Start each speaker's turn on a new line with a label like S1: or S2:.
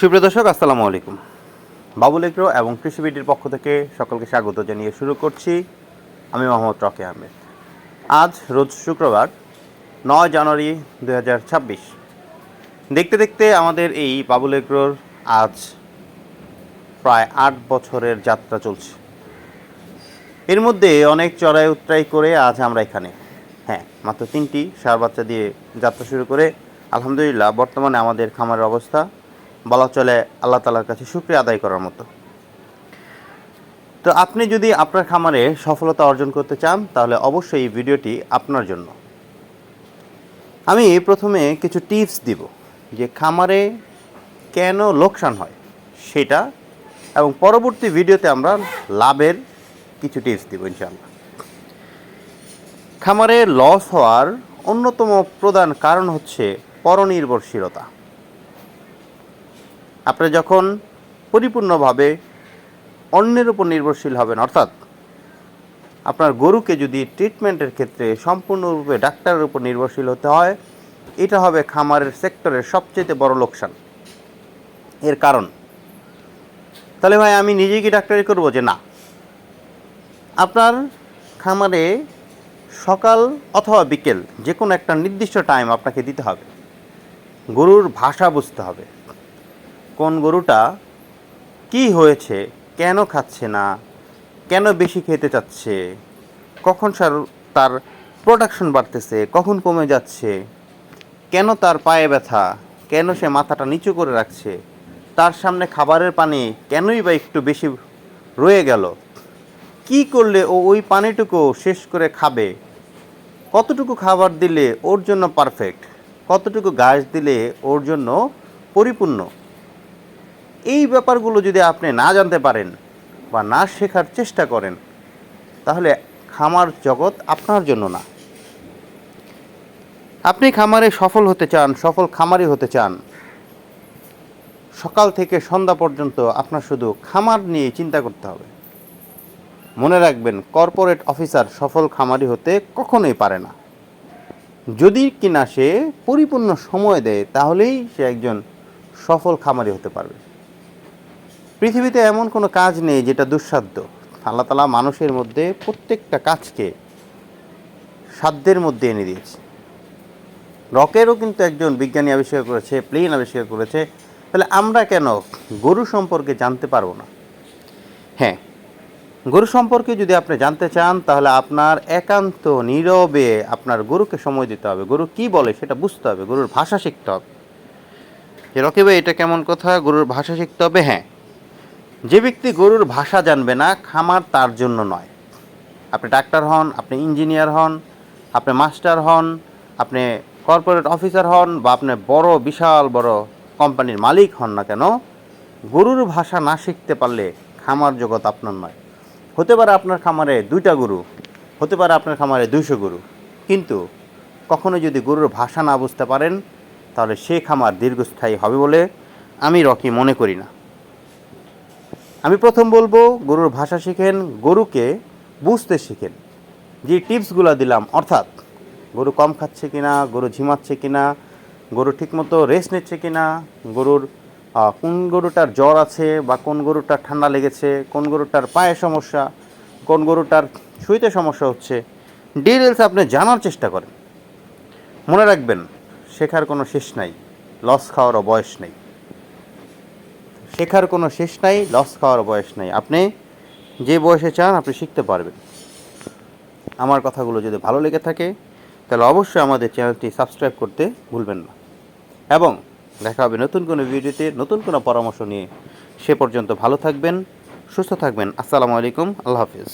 S1: সুপ্রিয় দর্শক, আসসালামু আলাইকুম। বাবুল এগ্রো এবং কৃষিবিডির পক্ষ থেকে সকলকে স্বাগত জানিয়ে শুরু করছি। আমি মোহাম্মদ রকি আহমেদ। আজ রোজ শুক্রবার, নয় জানুয়ারি দু হাজার ছাব্বিশ। দেখতে দেখতে আমাদের এই বাবুল এগ্রোর আজ প্রায় আট বছরের যাত্রা চলছে। এর মধ্যে অনেক চড়াই উত্তরাই করে আজ আমরা এখানে। হ্যাঁ মাত্র তিনটি সার বাচ্চা দিয়ে যাত্রা শুরু করে, আলহামদুলিল্লাহ, বর্তমানে আমাদের খামারের অবস্থা বলা চলে আল্লাহ তালার কাছে শুক্রিয়া আদায় করার মতো। তো আপনি যদি আপনার খামারে সফলতা অর্জন করতে চান, তাহলে অবশ্যই এই ভিডিওটি আপনার জন্য। আমি প্রথমে কিছু টিপস দিব যে খামারে কেন লোকসান হয়, সেটা এবং পরবর্তী ভিডিওতে আমরা লাভের কিছু টিপস দিব ইনশাআল্লাহ। খামারে লস হওয়ার অন্যতম প্রধান কারণ হচ্ছে পরনির্ভরশীলতা। আপনি যখন পরিপূর্ণভাবে অন্যের উপর নির্ভরশীল হবেন, অর্থাৎ আপনার গরুকে যদি ট্রিটমেন্টের ক্ষেত্রে সম্পূর্ণরূপে ডাক্তারের উপর নির্ভরশীল হতে হয়, এটা হবে খামারের সেক্টরের সবচেয়ে বড় লোকসান। এর কারণ, তাহলে ভাই আমি নিজেই কি ডাক্তারি করব যে না? আপনার খামারে সকাল অথবা বিকেল যে কোনো একটা নির্দিষ্ট টাইম আপনাকে দিতে হবে। গরুর ভাষা বুঝতে হবে। কোন গরুটা কি হয়েছে, কেন খাচ্ছে না, কেন বেশি খেতে চাচ্ছে, কখন সার তার প্রোডাকশন বাড়তেছে, কখন কমে যাচ্ছে, কেন তার পায়ে ব্যথা, কেন সে মাথাটা নিচু করে রাখছে, তার সামনে খাবারের পানি কেনই বা একটু বেশি রয়ে গেল, কি করলে ও ওই পানিটুকু শেষ করে খাবে, কতটুকু খাবার দিলে ওর জন্য পারফেক্ট কতটুকু ঘাস দিলে ওর জন্য পরিপূর্ণ এই ব্যাপারগুলো যদি আপনি না জানতে পারেন বা না শেখার চেষ্টা করেন, তাহলে খামার জগৎ আপনার জন্য না। আপনি খামারে সফল হতে চান, সফল খামারি হতে চান, সকাল থেকে সন্ধ্যা পর্যন্ত আপনার শুধু খামার নিয়ে চিন্তা করতে হবে। মনে রাখবেন, কর্পোরেট অফিসার সফল খামারি হতে কখনোই পারে না। যদি কিনা সে পরিপূর্ণ সময় দেয়, তাহলেই সে একজন সফল খামারি হতে পারবে। পৃথিবীতে এমন কোনো কাজ নেই যেটা দুঃসাধ্য। আল্লাহ তালা মানুষের মধ্যে প্রত্যেকটা কাজকে সাধ্যের মধ্যে এনে দিয়েছে। রকেরও কিন্তু একজন বিজ্ঞানী আবিষ্কার করেছে, প্লেন আবিষ্কার করেছে। তাহলে আমরা কেন গরু সম্পর্কে জানতে পারব না? হ্যাঁ গরু সম্পর্কে যদি আপনি জানতে চান, তাহলে আপনার একান্ত নীরবে আপনার গরুকে সময় দিতে হবে। গরু কি বলে সেটা বুঝতে হবে, গরুর ভাষা শিখতে হবে। যে রকি ভাই এটা কেমন কথা, গরুর ভাষা শিখতে হবে? হ্যাঁ যে ব্যক্তি গরুর ভাষা জানবে না, খামার তার জন্য নয়। আপনি ডাক্তার হন, আপনি ইঞ্জিনিয়ার হন, আপনি মাস্টার হন, আপনি কর্পোরেট অফিসার হন বা আপনি বড়, বিশাল, বড় কোম্পানির মালিক হন না কেন, গরুর ভাষা না শিখতে পারলে খামার জগৎ আপনার নয়। হতে পারে আপনার খামারে দুইটা গরু, হতে পারে আপনার খামারে দুইশো গরু, কিন্তু কখনো যদি গরুর ভাষা না বুঝতে পারেন, তাহলে সে খামার দীর্ঘস্থায়ী হবে বলে আমি রকি মনে করি না। আমি প্রথম বলব, গরুর ভাষা শিখেন, গরুকে বুঝতে শিখেন। যে টিপসগুলো দিলাম, অর্থাৎ গরু কম খাচ্ছে কিনা, গরু ঝিমাচ্ছে কিনা, গরু ঠিকমতো রেস্ট নিচ্ছে কিনা, গরুর কোন গরুটার জ্বর আছে বা কোন গরুটার ঠান্ডা লেগেছে, কোন গরুটার পায়ে সমস্যা, কোন গরুটার শুইতে সমস্যা হচ্ছে ডিটেলস আপনি জানার চেষ্টা করেন। মনে রাখবেন, শেখার কোনো শেষ নাই লস খাওয়ারও বয়স নেই। শেখার কোনো শেষ নাই লস খাওয়ার বয়স নাই। আপনি যে বয়সে চান, আপনি শিখতে পারবেন। আমার কথাগুলো যদি ভালো লেগে থাকে, তাহলে অবশ্যই আমাদের চ্যানেলটি সাবস্ক্রাইব করতে ভুলবেন না। এবং দেখা হবে নতুন কোনো ভিডিওতে, নতুন কোনো পরামর্শ নিয়ে। সে পর্যন্ত ভালো থাকবেন, সুস্থ থাকবেন। আসসালামু আলাইকুম, আল্লাহ হাফিজ।